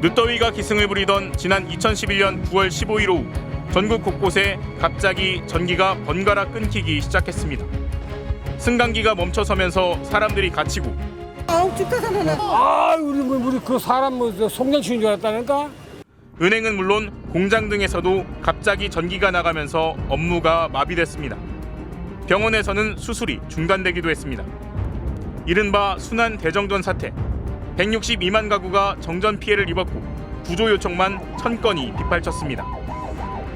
늦더위가 기승을 부리던 지난 2011년 9월 15일 오후 전국 곳곳에 갑자기 전기가 번갈아 끊기기 시작했습니다. 승강기가 멈춰서면서 사람들이 갇히고 아우 죽겠어 나. 아, 우리 뭐 우리 그 사람 뭐 송년치인 줄 알았다니까. 은행은 물론 공장 등에서도 갑자기 전기가 나가면서 업무가 마비됐습니다. 병원에서는 수술이 중단되기도 했습니다. 이른바 순환 대정전 사태. 162만 가구가 정전 피해를 입었고 구조 요청만 1000건이 빗발쳤습니다.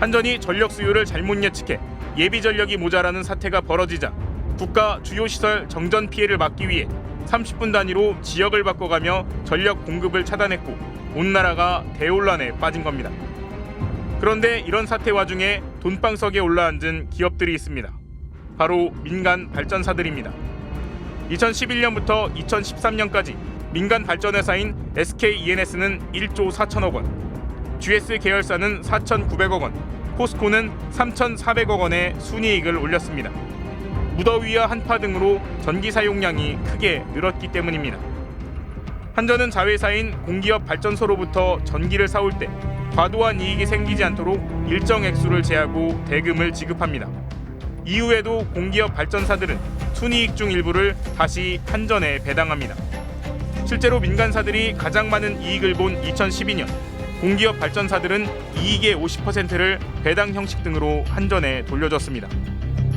한전이 전력 수요를 잘못 예측해 예비 전력이 모자라는 사태가 벌어지자 국가 주요 시설 정전 피해를 막기 위해 30분 단위로 지역을 바꿔가며 전력 공급을 차단했고 온 나라가 대혼란에 빠진 겁니다. 그런데 이런 사태 와중에 돈방석에 올라앉은 기업들이 있습니다. 바로 민간 발전사들입니다. 2011년부터 2013년까지 민간 발전회사인 SKENS는 1조 4천억 원, GS 계열사는 4,900억 원, 포스코는 3,400억 원의 순이익을 올렸습니다. 무더위와 한파 등으로 전기 사용량이 크게 늘었기 때문입니다. 한전은 자회사인 공기업 발전소로부터 전기를 사올 때 과도한 이익이 생기지 않도록 일정 액수를 제하고 대금을 지급합니다. 이후에도 공기업 발전사들은 순이익 중 일부를 다시 한전에 배당합니다. 실제로 민간사들이 가장 많은 이익을 본 2012년 공기업 발전사들은 이익의 50%를 배당 형식 등으로 한전에 돌려줬습니다.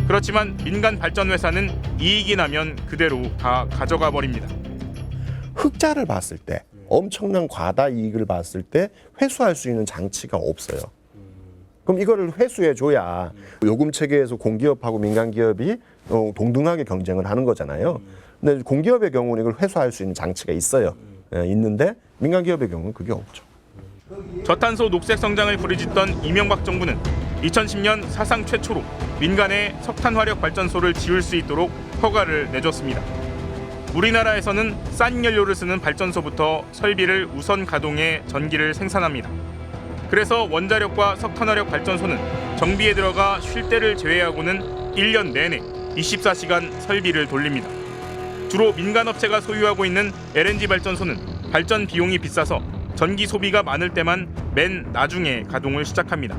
그렇지만 민간 발전 회사는 이익이 나면 그대로 다 가져가 버립니다. 흑자를 봤을 때 엄청난 과다 이익을 봤을 때 회수할 수 있는 장치가 없어요. 그럼 이거를 회수해 줘야 요금 체계에서 공기업하고 민간 기업이 어, 동등하게 경쟁을 하는 거잖아요. 근데 공기업의 경우는 이걸 회수할 수 있는 장치가 있어요. 예, 있는데 민간 기업의 경우는 그게 없죠. 저탄소 녹색 성장을 부르짖던 이명박 정부는 2010년 사상 최초로 민간의 석탄 화력 발전소를 지을 수 있도록 허가를 내줬습니다. 우리나라에서는 싼 연료를 쓰는 발전소부터 설비를 우선 가동해 전기를 생산합니다. 그래서 원자력과 석탄화력 발전소는 정비에 들어가 쉴 때를 제외하고는 1년 내내 24시간 설비를 돌립니다. 주로 민간 업체가 소유하고 있는 LNG 발전소는 발전 비용이 비싸서 전기 소비가 많을 때만 맨 나중에 가동을 시작합니다.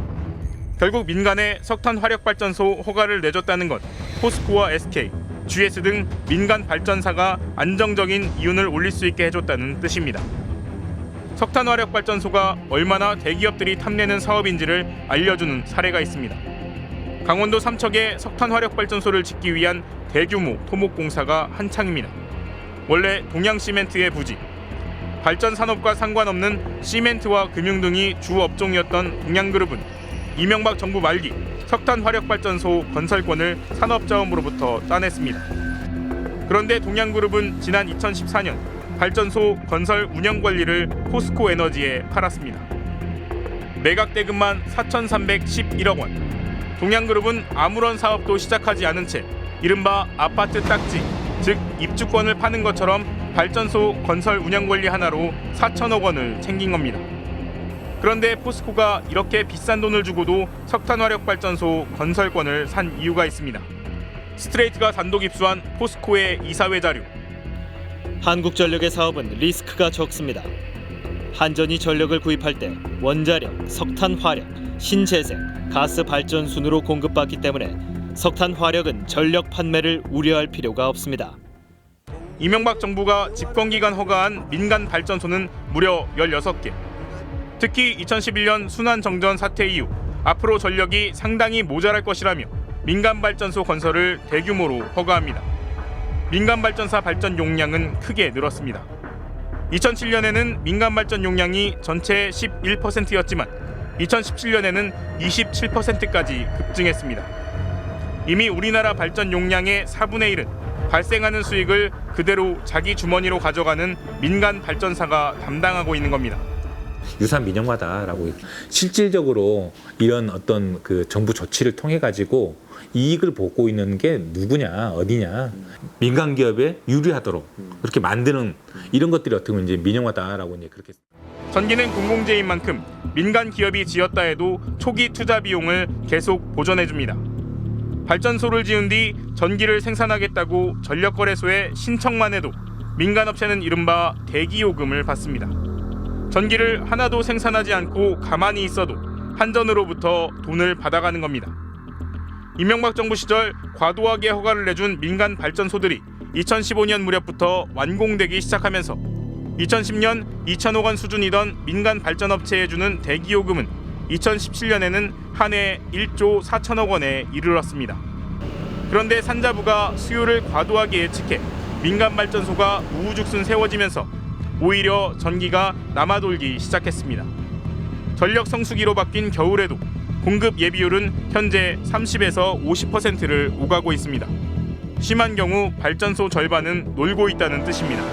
결국 민간의 석탄 화력 발전소 허가를 내줬다는 것, 포스코와 SK, GS 등 민간 발전사가 안정적인 이윤을 올릴 수 있게 해줬다는 뜻입니다. 석탄 화력 발전소가 얼마나 대기업들이 탐내는 사업인지를 알려주는 사례가 있습니다. 강원도 삼척에 석탄 화력 발전소를 짓기 위한 대규모 토목 공사가 한창입니다. 원래 동양 시멘트의 부지, 발전 산업과 상관없는 시멘트와 금융 등이 주 업종이었던 동양그룹은 이명박 정부 말기 석탄 화력 발전소 건설권을 산업자원부로부터 따냈습니다. 그런데 동양그룹은 지난 2014년 발전소 건설 운영 관리를 포스코 에너지에 팔았습니다. 매각 대금만 4,311억 원. 동양그룹은 아무런 사업도 시작하지 않은 채 이른바 아파트 딱지, 즉 입주권을 파는 것처럼 발전소 건설 운영 관리 하나로 4천억 원을 챙긴 겁니다. 그런데 포스코가 이렇게 비싼 돈을 주고도 석탄 화력 발전소 건설권을 산 이유가 있습니다. 스트레이트가 단독 입수한 포스코의 이사회 자료. 한국전력의 사업은 리스크가 적습니다. 한전이 전력을 구입할 때 원자력, 석탄 화력, 신재생, 가스 발전 순으로 공급받기 때문에 석탄 화력은 전력 판매를 우려할 필요가 없습니다. 이명박 정부가 집권 기간 허가한 민간 발전소는 무려 16개. 특히 2011년 순환 정전 사태 이후 앞으로 전력이 상당히 모자랄 것이라며 민간 발전소 건설을 대규모로 허가합니다. 민간 발전사 발전 용량은 크게 늘었습니다. 2007년에는 민간 발전 용량이 전체의 11%였지만 2017년에는 27%까지 급증했습니다. 이미 우리나라 발전 용량의 4분의 1은 발생하는 수익을 그대로 자기 주머니로 가져가는 민간 발전사가 담당하고 있는 겁니다. 유산 민영화다라고 실질적으로 이런 어떤 그 정부 조치를 통해 가지고 이익을 보고 있는 게 누구냐 어디냐 민간 기업에 유리하도록 그렇게 만드는 이런 것들이 어떻게 보면 이제 민영화다라고 이제 그렇게 전기는 공공재인 만큼 민간 기업이 지었다 해도 초기 투자 비용을 계속 보전해 줍니다. 발전소를 지은 뒤 전기를 생산하겠다고 전력거래소에 신청만 해도 민간 업체는 이른바 대기요금을 받습니다. 전기를 하나도 생산하지 않고 가만히 있어도 한전으로부터 돈을 받아가는 겁니다. 이명박 정부 시절 과도하게 허가를 내준 민간 발전소들이 2015년 무렵부터 완공되기 시작하면서 2010년 2천억 원 수준이던 민간 발전업체에 주는 대기요금은 2017년에는 한 해 1조 4천억 원에 이르렀습니다. 그런데 산자부가 수요를 과도하게 예측해 민간 발전소가 우후죽순 세워지면서 오히려 전기가 남아돌기 시작했습니다. 전력 성수기로 바뀐 겨울에도 공급 예비율은 현재 30에서 50%를 오가고 있습니다. 심한 경우 발전소 절반은 놀고 있다는 뜻입니다.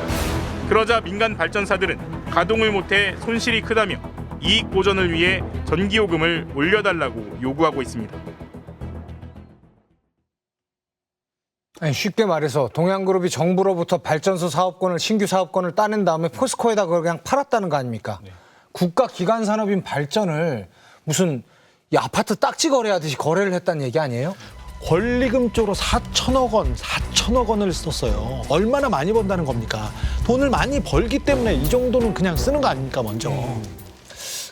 그러자 민간 발전사들은 가동을 못해 손실이 크다며 이익 보전을 위해 전기요금을 올려달라고 요구하고 있습니다. 아니, 쉽게 말해서 동양그룹이 정부로부터 발전소 사업권을 신규 사업권을 따낸 다음에 포스코에다 그걸 그냥 팔았다는 거 아닙니까? 국가 기관 산업인 발전을 무슨 이 아파트 딱지 거래하듯이 거래를 했다는 얘기 아니에요? 권리금 쪽으로 4천억 원, 4천억 원을 썼어요. 얼마나 많이 번다는 겁니까? 돈을 많이 벌기 때문에 이 정도는 그냥 쓰는 거 아닙니까, 먼저.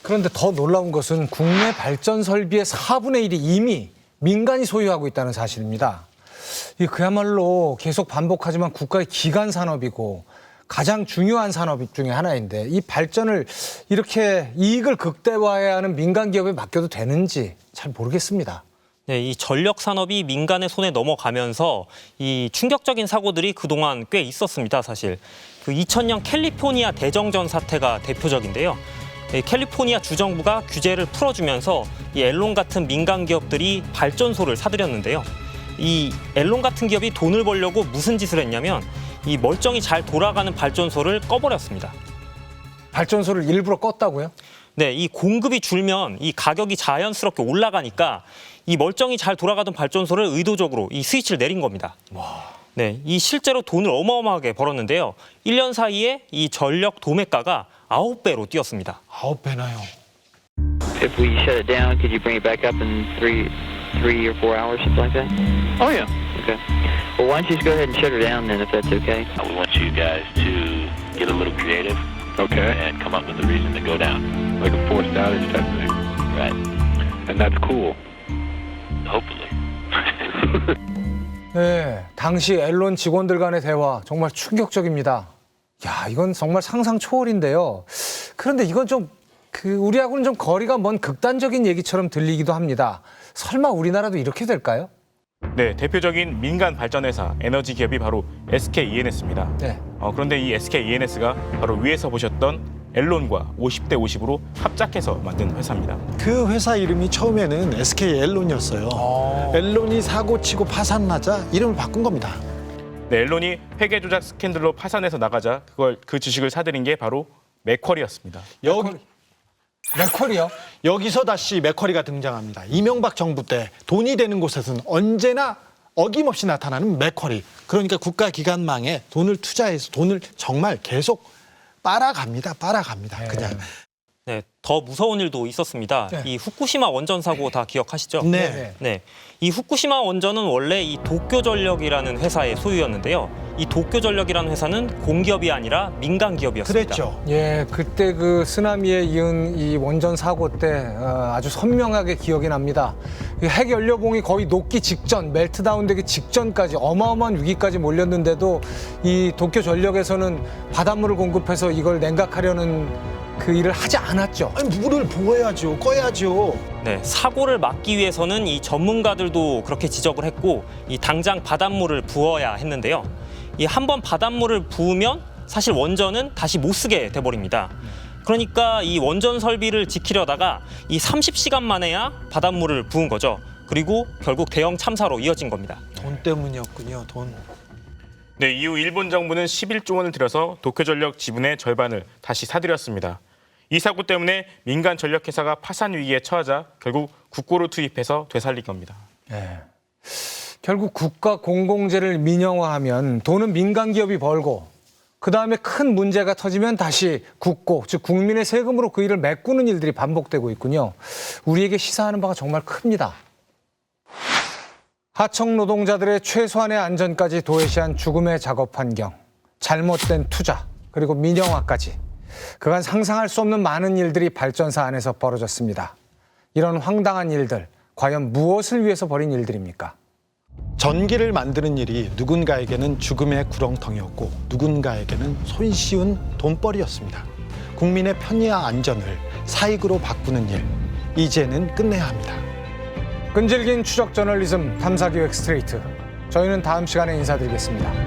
그런데 더 놀라운 것은 국내 발전 설비의 4분의 1이 이미 민간이 소유하고 있다는 사실입니다. 이 그야말로 계속 반복하지만 국가의 기간 산업이고 가장 중요한 산업 중에 하나인데 이 발전을 이렇게 이익을 극대화해야 하는 민간 기업에 맡겨도 되는지 잘 모르겠습니다. 네, 이 전력 산업이 민간의 손에 넘어가면서 이 충격적인 사고들이 그동안 꽤 있었습니다, 사실. 그 2000년 캘리포니아 대정전 사태가 대표적인데요. 이 캘리포니아 주정부가 규제를 풀어주면서 이 앨론 같은 민간 기업들이 발전소를 사들였는데요. 이 앨론 같은 기업이 돈을 벌려고 무슨 짓을 했냐면 이 멀쩡히 잘 돌아가는 발전소를 꺼버렸습니다. 발전소를 일부러 껐다고요? 네, 이 공급이 줄면 이 가격이 자연스럽게 올라가니까 이 멀쩡히 잘 돌아가던 발전소를 의도적으로 이 스위치를 내린 겁니다. 네, 이 실제로 돈을 어마어마하게 벌었는데요. 1년 사이에 이 전력 도매가가 9배로 뛰었습니다. 아홉 배나요. If we shut it down, could you bring it back up in three, three or four hours, something like that? Oh, yeah. Okay. Well, why don't you just go ahead and shut her down then, if that's okay? We want you guys to get a little creative. Okay. And come up with a reason to go down. Like a forced outage type thing. Right. And that's cool. Hopefully. 네, 당시 앨론 직원들 간의 대화 정말 충격적입니다. 야, 이건 정말 상상 초월인데요. 그런데 이건 좀 그 우리하고는 좀 거리가 먼 극단적인 얘기처럼 들리기도 합니다. 설마 우리나라도 이렇게 될까요? 네, 대표적인 민간 발전 회사 에너지 기업이 바로 SK E&S입니다. 네. 어, 그런데 이 SK E&S가 바로 위에서 보셨던 앨론과 50대 50으로 합작해서 만든 회사입니다. 그 회사 이름이 처음에는 SK 앨론이었어요. 앨론이 사고 치고 파산나자 이름을 바꾼 겁니다. 네, 앨론이 회계 조작 스캔들로 파산해서 나가자 그걸 그 주식을 사들인 게 바로 맥쿼리였습니다. 여기, 맥컬이요? 여기서 다시 맥커리가 등장합니다. 이명박 정부 때 돈이 되는 곳에서는 언제나 어김없이 나타나는 맥커리. 그러니까 국가기관망에 돈을 투자해서 돈을 정말 계속 빨아갑니다. 빨아갑니다. 그냥. 네, 더 무서운 일도 있었습니다. 네. 이 후쿠시마 원전 사고 다 기억하시죠? 네. 네. 네. 이 후쿠시마 원전은 원래 이 도쿄전력이라는 회사의 소유였는데요. 이 도쿄전력이라는 회사는 공기업이 아니라 민간 기업이었습니다. 그랬죠. 예, 그때 그 쓰나미에 이은 이 원전 사고 때 어, 아주 선명하게 기억이 납니다. 이핵 연료봉이 거의 녹기 직전, 멜트다운되기 직전까지 어마어마한 위기까지 몰렸는데도 이 도쿄 전력에서는 바닷물을 공급해서 이걸 냉각하려는 그 일을 하지 않았죠. 아니, 물을 부어야죠. 꺼야죠. 네, 사고를 막기 위해서는 이 전문가들도 그렇게 지적을 했고 이 당장 바닷물을 부어야 했는데요. 이 한 번 바닷물을 부으면 사실 원전은 다시 못 쓰게 돼 버립니다. 그러니까 이 원전 설비를 지키려다가 이 30시간 만에야 바닷물을 부은 거죠. 그리고 결국 대형 참사로 이어진 겁니다. 돈 때문이었군요. 돈. 네, 이후 일본 정부는 11조 원을 들여서 도쿄전력 지분의 절반을 다시 사들였습니다. 이 사고 때문에 민간 전력회사가 파산 위기에 처하자 결국 국고를 투입해서 되살린 겁니다. 예. 결국 국가 공공재를 민영화하면 돈은 민간 기업이 벌고 그 다음에 큰 문제가 터지면 다시 국고, 즉 국민의 세금으로 그 일을 메꾸는 일들이 반복되고 있군요. 우리에게 시사하는 바가 정말 큽니다. 하청 노동자들의 최소한의 안전까지 도외시한 죽음의 작업 환경. 잘못된 투자, 그리고 민영화까지 그간 상상할 수 없는 많은 일들이 발전사 안에서 벌어졌습니다. 이런 황당한 일들, 과연 무엇을 위해서 벌인 일들입니까? 전기를 만드는 일이 누군가에게는 죽음의 구렁텅이었고 누군가에게는 손쉬운 돈벌이였습니다. 국민의 편의와 안전을 사익으로 바꾸는 일, 이제는 끝내야 합니다. 끈질긴 추적 저널리즘 탐사기획 스트레이트. 저희는 다음 시간에 인사드리겠습니다.